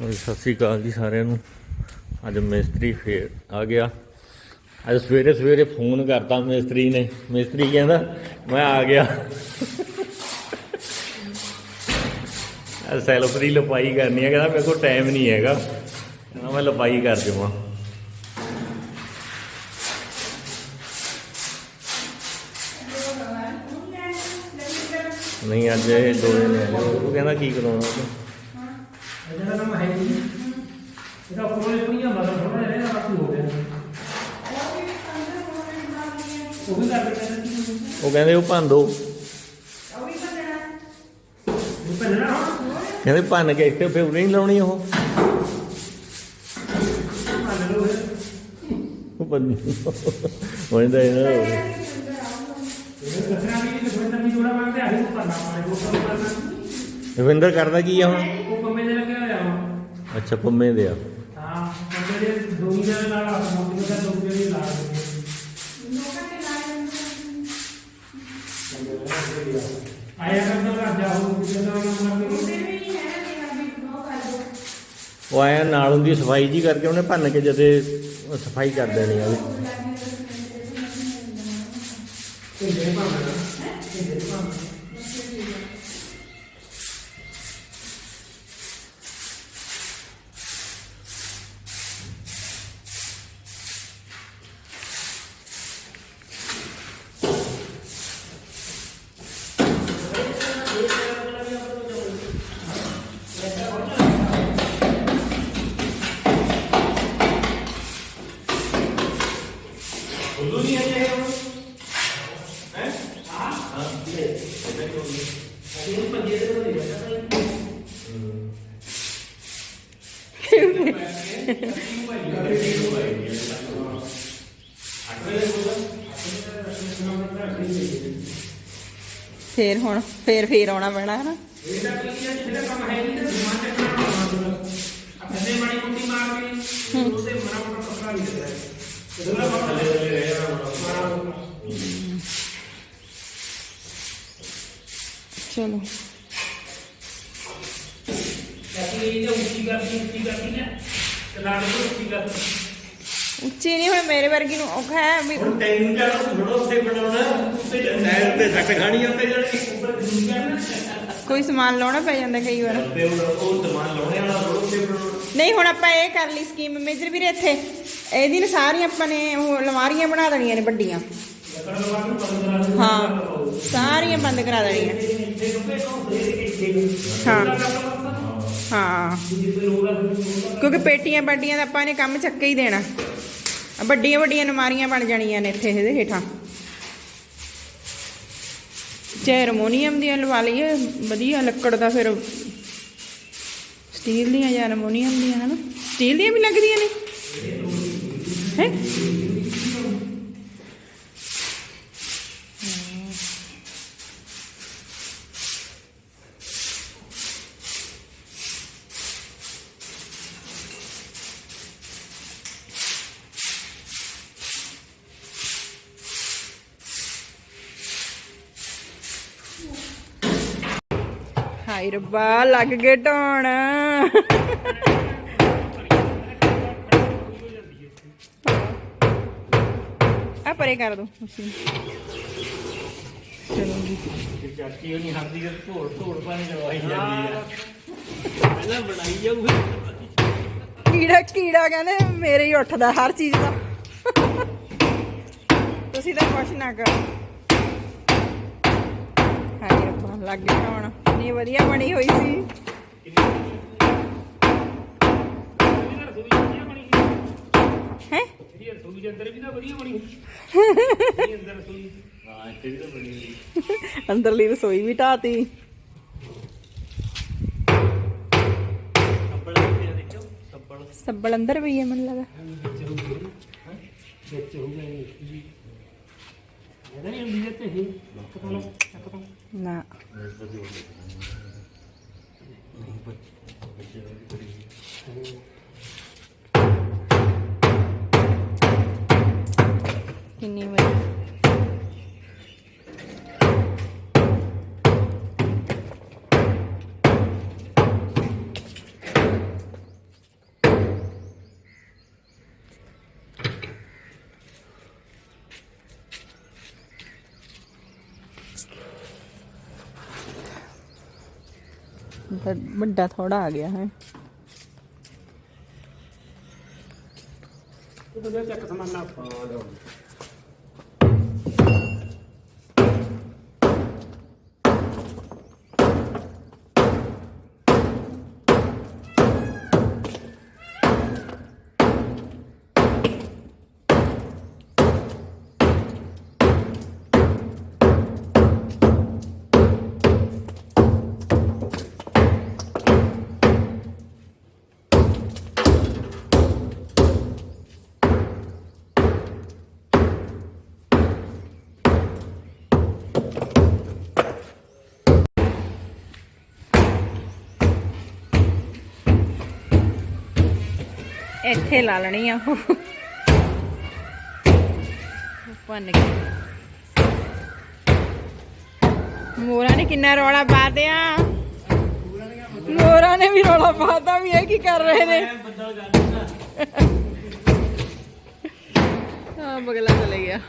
ਸਤਿ ਸ੍ਰੀ ਅਕਾਲ ਜੀ ਸਾਰਿਆਂ ਨੂੰ। ਅੱਜ ਮਿਸਤਰੀ ਫੇਰ ਆ ਗਿਆ। ਅੱਜ ਸਵੇਰੇ ਸਵੇਰੇ ਫੋਨ ਕਰਤਾ ਮਿਸਤਰੀ ਨੇ। ਮਿਸਤਰੀ ਕਹਿੰਦਾ, ਮੈਂ ਆ ਗਿਆ। ਅੱਜ ਸੈਲਫ ਦੀ ਲਪਾਈ ਕਰਨੀ ਹੈ। ਕਹਿੰਦਾ, ਮੇਰੇ ਕੋਲ ਟਾਈਮ ਨਹੀਂ ਹੈਗਾ। ਕਹਿੰਦਾ, ਮੈਂ ਲਪਾਈ ਕਰ ਦੇਵਾਂ। ਨਹੀਂ, ਅੱਜ ਇਹ ਦੋ ਦਿਨ ਹੈ ਉਹ ਕਹਿੰਦਾ, ਕੀ ਕਰਾਉਣਾ ਉਹ ਇਹਦਾ ਨਾਮ ਹੈ ਜੀ ਇਹਦਾ ਕੋਲੇ ਪਈਆਂ ਮਦਦ ਥੋੜਾ ਜਿਹਾ ਇਹਦਾ ਬਾਕੀ ਹੋ ਗਿਆ ਉਹ ਵੀ ਕਰ ਦਿੱਤਾ ਉਹ ਕਹਿੰਦੇ ਉਹ ਭੰਨ ਦੋ। ਉਹ ਪਹਿਲਾਂ ਕਹਿੰਦੇ ਭੰਨ ਕੇ ਇੱਥੇ ਫਿਰ ਨਹੀਂ ਲਾਉਣੀ ਉਹ। ਮੰਨ ਲਓ ਉਹ ਭੰਨ ਉਹਦਾ ਇਹਨਾਂ ਇਹ ਦੱਸਣਾ ਵੀ ਕਿ ਕੋਈ ਤਾਂ ਵੀ ਥੋੜਾ ਮੰਗਦੇ ਆਹੀ ਕੋ ਕਰਨਾ ਪਾਏ ਉਹ ਕੰਮ ਕਰਨਾ ਰਵਿੰਦਰ ਕਰਦਾ ਕੀ ਆ ਹੁਣ ਉਹ ਕੰਮੇ ਦੇ ਲੱਗੇ ਹੋਇਆ ਵਾ ਅੱਛਾ ਪੰਮੇ ਦੇ ਆ। ਹਾਂ ਦੇ ਦੋ ਨਾਲ ਆ ਮੋਟੀ ਦਾ ਦੋ ਜਿਹੜੇ ਲਾ ਦਿੰਦੇ ਆਇਆ ਕਰਦਾ ਰਾਜਾ ਹੋ ਜਦੋਂ ਉਹਨਾਂ ਨੂੰ ਉਹ ਆਇਆ ਨਾਲ ਹੁੰਦੀ ਸਫ਼ਾਈ ਜੀ ਕਰਕੇ ਉਹਨੇ ਭੰਨ ਕੇ ਜਦੇ ਸਫ਼ਾਈ ਕਰ ਦੇਣੀ ਆ। ਉਹਦੀ ਫੇਰ ਹੁਣ ਫੇਰ ਫੇਰ ਆਉਣਾ ਪੈਣਾ ਹੈ ਨਾ ਇਹਦਾ ਕੀ ਹੈ ਜਿਹੜਾ ਕੰਮ ਹੈ ਨਹੀਂ ਤੇ ਦਿਮਾਗ ਤੇ ਕਰਨਾ ਹੋਣਾ ਆਪਣੇ ਮਾੜੀ ਮੁੱਟੀ ਮਾਰ ਕੇ ਉਹਦੇ ਮਨਾ ਮੋਟਾ ਕੱਪੜਾ ਵੀ ਦਿੰਦਾ ਹੈ ਇਹਦਾ ਬਹੁਤ ਥੱਲੇ ਥੱਲੇ ਰਹਿ ਜਾਣਾ ਚਲੋ। ਕਿ ਇਹ ਜੋ ਉੱਚੀ ਕਰਦੀ ਉੱਚੀ ਕਰਦੀ ਨਾ ਤੇ ਨਾਲ ਉਹ ਉੱਚੀ ਕਰਦੀ ਉੱਚੀ ਨਹੀਂ ਹੁਣ ਮੇਰੇ ਵਰਗੀ ਨੂੰ ਔਖਾ ਹੈ ਵੀ ਹੁਣ ਟਾਈਮ ਜਾਣਾ ਥੋੜਾ ਉੱਥੇ ਬਣਾਉਣਾ ਉੱਤੇ ਨਹਿਰ ਤੇ ਸੱਟ ਖਾਣੀ ਉੱਤੇ ਜਾਣੀ ਉੱਪਰ ਕੋਈ ਸਮਾਨ ਲਾਉਣਾ ਪੈ ਜਾਂਦਾ ਕਈ ਵਾਰ। ਤੇ ਉਹ ਉਹ ਸਮਾਨ ਲਾਉਣੇ ਵਾਲਾ ਥੋੜਾ ਉੱਤੇ ਬਣਾਉਣਾ। ਨਹੀਂ ਹੁਣ ਆਪਾਂ ਇਹ ਕਰ ਲਈ ਸਕੀਮ ਮੇਜਰ ਵੀਰੇ ਇੱਥੇ। ਇਹਦੀ ਨਾ ਸਾਰੀਆਂ ਆਪਾਂ ਨੇ ਉਹ ਅਲਮਾਰੀਆਂ ਬਣਾ ਦੇਣੀਆਂ ਨੇ ਵੱਡੀਆਂ। ਹਾਂ ਸਾਰੀਆਂ ਬੰਦ ਕਰਾ ਦੇਣੀਆਂ। ਹਾਂ ਹਾਂ। ਕਿਉਂਕਿ ਪੇਟੀਆਂ ਵੱਡੀਆਂ ਦਾ ਆਪਾਂ ਨੇ ਕੰਮ ਚੱਕੇ ਹੀ ਦੇਣਾ। ਵੱਡੀਆਂ ਵੱਡੀਆਂ ਅਲਮਾਰੀਆਂ ਬਣ ਜਾਣੀਆਂ ਨੇ ਇੱਥੇ ਇਹਦੇ ਹੇਠਾਂ। ਚਾਹੇ ਅਲਮੋਨੀਅਮ ਦੀਆਂ ਲਵਾ ਲਈਏ, ਵਧੀਆ ਲੱਕੜ ਦਾ ਫਿਰ ਸਟੀਲ ਦੀਆਂ ਜਾਂ ਅਲਮੋਨੀਅਮ ਦੀਆਂ, ਹਨਾ? ਸਟੀਲ ਦੀਆਂ ਵੀ ਲੱਗਦੀਆਂ ਨੇ? ਹੈ? ਹਾਏ ਰੱਬਾ ਲੱਗ ਗਏ ਢੋਣ ਆ ਪਰੇ ਕਰ ਦੋ ਅਸੀਂ ਚਲੋ ਜੀ। ਤੇ ਚਾਚੀ ਉਹਨੀ ਹੱਥ ਦੀ ਧੋੜ ਧੋੜ ਪਾਣੀ ਲਵਾਈ ਜਾਂਦੀ ਆ। ਪਹਿਲਾਂ ਬਣਾਈ ਜਾਊ ਕੀੜਾ ਕੀੜਾ ਕਹਿੰਦੇ ਮੇਰੇ ਹੀ ਉੱਠਦਾ ਹਰ ਚੀਜ਼ ਦਾ। ਤੁਸੀਂ ਤਾਂ ਕੁਛ ਨਾ ਕਰੋ। ਹਾਏ ਰੱਬਾ ਲੱਗ ਗਿਆ ਹੁਣ ਇੰਨੀ ਵਧੀਆ ਬਣੀ ਹੋਈ ਸੀ। ਹੈ? ਇਹ ਰਸੋਈ ਦੇ ਅੰਦਰ ਵੀ ਤਾਂ ਵਧੀਆ ਬਣੀ ਇਹ ਅੰਦਰ ਰਸੋਈ ਹਾਂ ਇੱਥੇ ਵੀ ਤਾਂ ਬਣੀ ਹੋਈ ਅੰਦਰਲੀ ਰਸੋਈ ਵੀ ਢਾਤੀ ਦੇਖੋ ਸੱਬਲ ਅੰਦਰ ਵੀ। ਹੈ ਮੈਨੂੰ ਲੱਗਾ ਵਿੱਚ ਹੋ ਗਿਆ ਇਹ ਜੀ ਇਹਦਾ ਨਹੀਂ ਹੁੰਦੀ ਤੇ ਹੀ ਪਤਾ ਲੱਗ ਪਤਾ ਨਾ। ਕਿੰਨੀ ਵਧੀਆ ਵੱਡਾ ਥੋੜਾ ਆ ਗਿਆ ਹੈ। ਉਹਦੇ ਚੱਕ ਸਮਾਨਾ ਪਾ ਲਓ ਇੱਥੇ ਲਾ ਲੈਣੀ ਆ ਉਹ। ਪੰਨ ਗਈ ਮੋਰਾ ਨੇ ਕਿੰਨਾ ਰੌਲਾ ਪਾ ਦਿਆ। ਮੋਰਾ ਨੇ ਵੀ ਰੌਲਾ ਪਾਤਾ ਵੀ ਇਹ ਕੀ ਕਰ ਰਹੇ ਨੇ। ਹਾਂ, ਬਗਲਾ ਚਲੇ ਗਿਆ।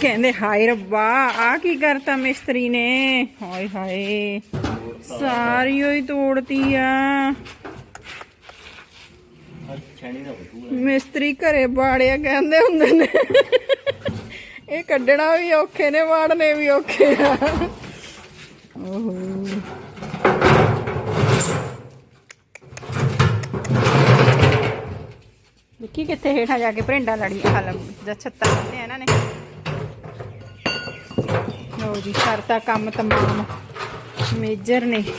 ਕਹਿੰਦੇ, ਹਾਏ ਰੱਬਾ ਆ ਕੀ ਕਰਤਾ ਮਿਸਤਰੀ ਨੇ? ਹਾਏ ਹਾਏ। ਸਾਰੀ ਹੀ ਤੋੜਤੀ ਆ। ਮਿਸਤਰੀ ਘਰੇ ਬਾੜਿਆ ਕਹਿੰਦੇ ਹੁੰਦੇ ਨੇ। ਇਹ ਕੱਢਣਾ ਵੀ ਔਖੇ ਨੇ, ਵਾੜਨੇ ਵੀ ਔਖੇ ਆ। ਓਹੋ। ਵਿੱਕੀ ਕਿੱਥੇ ਹੇਠਾਂ ਜਾ ਕੇ ਭਰਿੰਡਾ ਲੜੀ ਹਲ ਜਾਂ ਛੱਤਾਂ ਬੰਨੇ ਇਹਨਾਂ ਨੇ। ਲੋ ਜੀ, ਕਰਤਾ ਕੰਮ ਤਮਾਮ। ਮੇਜਰ ਨੇ। ਇਹ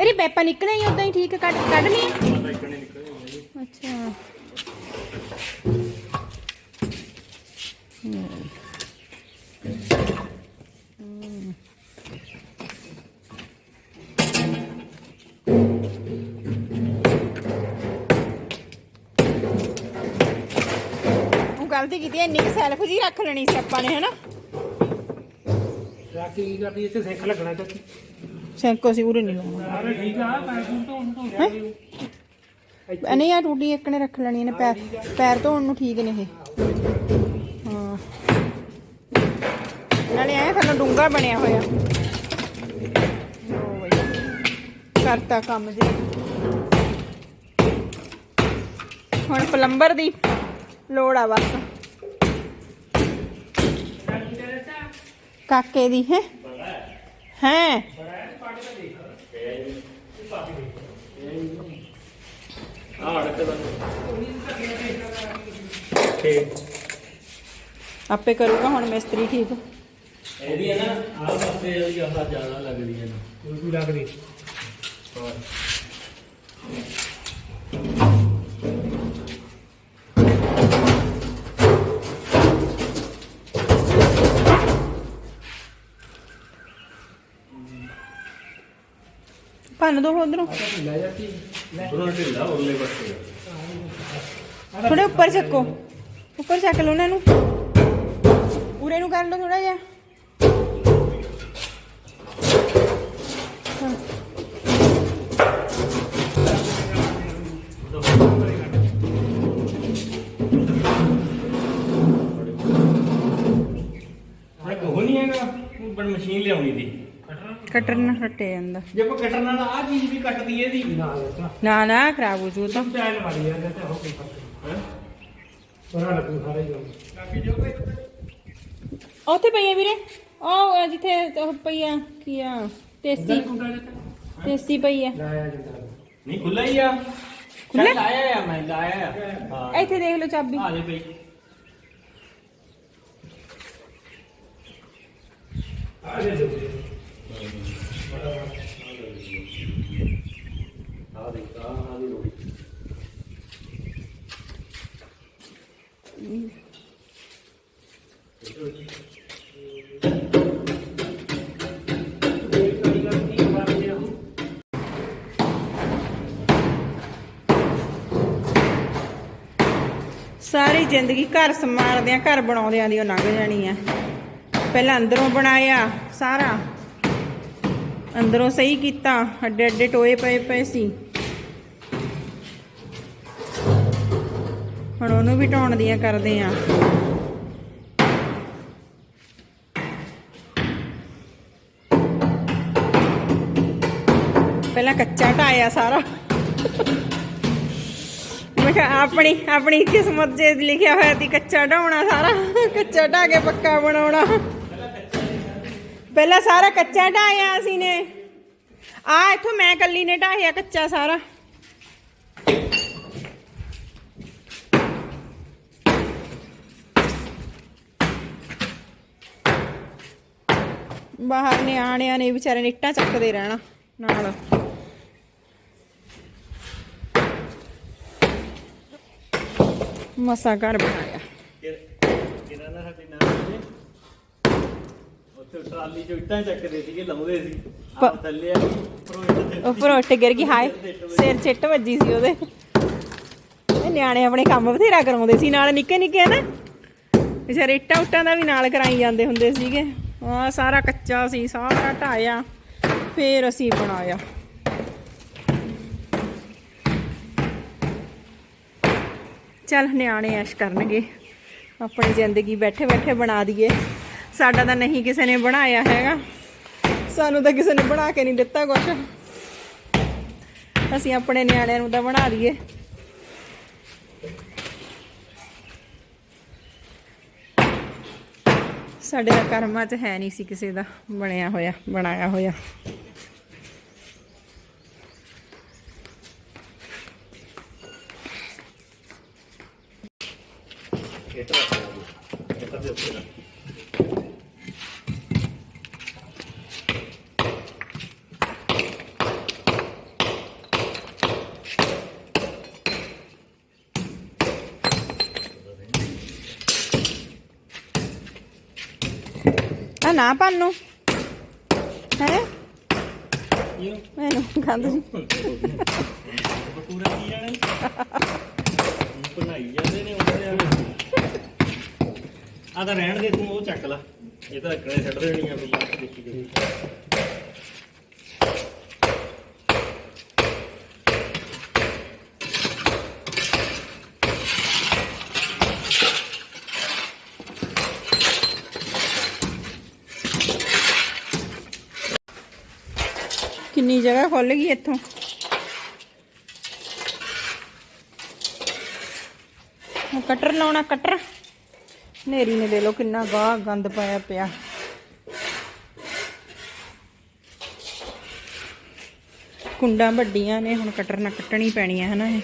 ਇਹਦੀ ਪੈਪਾ ਨਿਕਲੇ ਹੀ ਉਦਾਂ ਹੀ ਠੀਕ ਕੱਢ ਕੱਢ ਲਈ ਅੱਛਾ। ਉਹ ਗਲਤੀ ਕੀਤੀ ਇੰਨੀ ਕਿ ਸੈਲਫ ਜੀ ਰੱਖ ਲੈਣੀ ਸੀ ਆਪਾਂ ਨੇ, ਹਨਾ? ਰੱਖ ਕੀ ਕਰਦੀ ਇੱਥੇ ਸਿੱਖ ਲੱਗਣਾ ਤਾਂ ਸੈਂਕੋ ਸੀ ਉਰੇ ਨਹੀਂ ਲਾਉਣਾ ਠੀਕ ਆ ਪੈਰ ਧੋਣ ਧੋ ਗਿਆ ਨਹੀਂ ਆ ਟੂਟੀ ਇੱਕ ਨੇ ਰੱਖ ਲੈਣੀ ਨੇ ਪੈਰ ਪੈਰ ਧੋਣ ਨੂੰ ਠੀਕ ਨੇ ਇਹ। ਹਾਂ। ਨਾਲੇ ਐ ਥੱਲੋਂ ਡੂੰਗਾ ਬਣਿਆ ਹੋਇਆ। ਲਓ ਬਈ ਕਰਤਾ ਕੰਮ ਜੀ। ਹੁਣ ਪਲੰਬਰ ਦੀ ਲੋੜ ਆ ਬਸ। ਕਾਕੇ ਦੀ ਹੈ। ਹੈ? ਠੀਕ। ਆਪੇ ਕਰੂਗਾ ਹੁਣ ਮਿਸਤਰੀ ਠੀਕ ਇਹਦੀ ਹੈ ਨਾ ਆਹ ਪਾਸੇ ਇਹਦੀ ਆਹ ਜ਼ਿਆਦਾ ਲੱਗਦੀ ਹੈ ਨਾ। ਕੋਈ ਵੀ ਲੱਗਦੀ? ਭੰਨ ਦੋ ਉਧਰੋਂ। ਲੈ ਜਾਂਦੀ ਲੈ ਢਿੱਲਾ ਪਾਸੇ ਥੋੜੇ ਉੱਪਰ ਚੱਕੋ। ਉੱਪਰ ਚੱਕ ਲਓ ਉਹਨਾਂ ਨੂੰ। ਉਰੇ ਨੂੰ ਕਰ ਲਓ ਥੋੜਾ ਜਿਹਾ। ਹਾਂ। ਹੁਣ ਕੋਹ ਨਹੀਂ ਹੈਗਾ। ਬਣ ਮਸ਼ੀਨ ਲਿਆਉਣੀ ਦੀ ਕਟਰ ਨਾ ਕੱਟੇ ਜਾਂਦਾ। ਜੇ ਆਪਾਂ ਕਟਰ ਨਾਲ ਆ ਚੀਜ਼ ਵੀ ਕੱਟਦੀ ਇਹਦੀ। ਨਾ ਇਹ ਤਾਂ ਨਾ ਨਾ ਖਰਾਬ ਹੋ ਜੂ ਤਾਂ। ਸਟਾਈਲ ਵਾਲੀ ਆ ਤੇ ਹੋ ਕੋਈ ਫ਼ਰਕ ਹੈ? ਪਰਾ ਲੱਗੂ ਸਾਰਾ ਹੀ ਕਾਫੀ ਜੋ ਕੋਈ ਉੱਥੇ ਪਈ ਆ ਵੀਰੇ। ਉਹ ਜਿੱਥੇ ਉਹ ਪਈ ਆ ਕੀ ਆ ਤੇਸੀ। ਤੇਸੀ ਪਈ ਆ। ਨਹੀਂ ਖੁੱਲਾ ਹੀ ਆ? ਚੱਲ ਲਾਇਆ ਆ ਮੈਂ ਲਾਇਆ ਆ। ਹਾਂ। ਇੱਥੇ ਦੇਖ ਲਓ ਚਾਬੀ। ਆ ਜੇ ਪਈ ਆ ਜੇ ਜੋ। ਸਾਰੀ ਜ਼ਿੰਦਗੀ ਘਰ ਸੰਭਾਲਦਿਆਂ, ਘਰ ਬਣਾਉਂਦਿਆਂ ਦੀ ਉਹ ਲੰਘ ਜਾਣੀ ਆ। ਪਹਿਲਾਂ ਅੰਦਰੋਂ ਬਣਾਇਆ ਸਾਰਾ। ਅੰਦਰੋਂ ਸਹੀ ਕੀਤਾ ਅੱਡੇ ਅੱਡੇ ਟੋਏ ਪਏ ਪਏ ਸੀ। ਹੁਣ ਉਹਨੂੰ ਵੀ ਟਾਉਣ ਦੀਆਂ ਕਰਦੇ ਆ। ਪਹਿਲਾਂ ਕੱਚਾ ਢਾਇਆ ਸਾਰਾ। ਮੈਂ ਕਿਹਾ ਆਪਣੀ ਆਪਣੀ ਕਿਸਮਤ 'ਚ ਲਿਖਿਆ ਹੋਇਆ ਸੀ ਕੱਚਾ ਢਾਉਣਾ ਸਾਰਾ, ਕੱਚਾ ਢਾ ਕੇ ਪੱਕਾ ਬਣਾਉਣਾ। ਪਹਿਲਾਂ ਸਾਰਾ ਕੱਚਾ ਢਾਇਆ ਅਸੀਂ ਨੇ। ਆ ਇੱਥੋਂ ਮੈਂ ਕੱਲੀ ਨੇ ਢਾਇਆ ਕੱਚਾ ਸਾਰਾ। ਬਾਹਰ ਨੇ ਆਣਿਆਂ ਨੇ ਵਿਚਾਰੇ ਨੇ ਇੱਟਾਂ ਚੱਕਦੇ ਰਹਿਣਾ ਨਾਲ। ਮਸਾ ਘਰ ਬਣਾਇਆ ਕਿਹਨਾਂ ਨਾਲ ਸਾਡੀ ਨਾਲ ਨੇ? ਉੱਥੇ ਟਰਾਲੀ ਚੋਂ ਇੱਟਾਂ ਚੱਕਦੇ ਸੀਗੇ ਲਾਉਂਦੇ ਸੀ। ਆਹ ਥੱਲੇ ਆ ਉੱਪਰੋਂ ਉੱਠ ਗਿਰ ਗਈ ਹਾਏ ਸਿਰ ਚਿੱਟ ਵੱਜੀ ਸੀ ਉਹਦੇ। ਇਹ ਨਿਆਣੇ ਆਪਣੇ ਕੰਮ ਬਥੇਰਾ ਕਰਾਉਂਦੇ ਸੀ ਨਾਲ ਨਿੱਕੇ ਨਿੱਕੇ ਨਾ। ਵਿਚਾਰੇ ਇੱਟਾਂ ਉੱਟਾਂ ਦਾ ਵੀ ਨਾਲ ਕਰਾਈ ਜਾਂਦੇ ਹੁੰਦੇ ਸੀਗੇ। ਆ ਸਾਰਾ ਕੱਚਾ ਸੀ ਸਾਰਾ ਢਾਇਆ। ਫੇਰ ਅਸੀਂ ਬਣਾਇਆ। ਚੱਲ ਨਿਆਣੇ ਐਸ਼ ਕਰਨਗੇ। ਆਪਣੀ ਜ਼ਿੰਦਗੀ ਬੈਠੇ ਬੈਠੇ ਬਣਾ ਦਈਏ। ਸਾਡਾ ਤਾਂ ਨਹੀਂ ਕਿਸੇ ਨੇ ਬਣਾਇਆ ਹੈਗਾ। ਸਾਨੂੰ ਤਾਂ ਕਿਸੇ ਨੇ ਬਣਾ ਕੇ ਨਹੀਂ ਦਿੱਤਾ ਕੁਛ। ਅਸੀਂ ਆਪਣੇ ਨਿਆਣਿਆਂ ਨੂੰ ਤਾਂ ਬਣਾ ਦਈਏ। ਸਾਡੇ ਦਾ ਕਰਮਾਂ 'ਚ ਹੈ ਨਹੀਂ ਸੀ ਕਿਸੇ ਦਾ ਬਣਿਆ ਹੋਇਆ, ਬਣਾਇਆ ਹੋਇਆ ਇੱਟ ਰੱਖਦੇ ਇੱਟ ਦੇ ਉੱਤੇ ਰੱਖ। ਆ ਨਾ ਪਾਨੂੰ ਹੈ? ਮੈਨੂੰ ਗੰਦ ਪੂਰਾ ਕੀ ਜਾਣਾ ਬਣਾਈ ਜਾਂਦੇ ਨੇ ਉਹਦੇ ਆ ਤਾਂ ਰਹਿਣ ਦੇ, ਤੂੰ ਉਹ ਚੱਕ ਲੈ। ਇਹ ਤਾਂ ਰੱਖਣੇ, ਛੱਡ ਦੇਣੀ ਆ ਬਈ। ਦੇਖੀ ਦੇਖੀ ਕਿੰਨੀ ਜਗ੍ਹਾ ਖੁੱਲ ਗਈ ਇੱਥੋਂ। ਕਟਰ ਲਾਉਣਾ, ਕਟਰ। ਨੇਰੀ ਨੇ ਦੇ ਲੋ ਕਿੰਨਾ ਗਾਹ ਗੰਦ ਪਾਇਆ ਪਿਆ। ਕੁੰਡਾਂ ਵੱਡੀਆਂ ਨੇ, ਹੁਣ ਕਟਰ ਨਾਲ ਕੱਟਣੀ ਪੈਣੀਆਂ ਹਨਾ ਇਹ।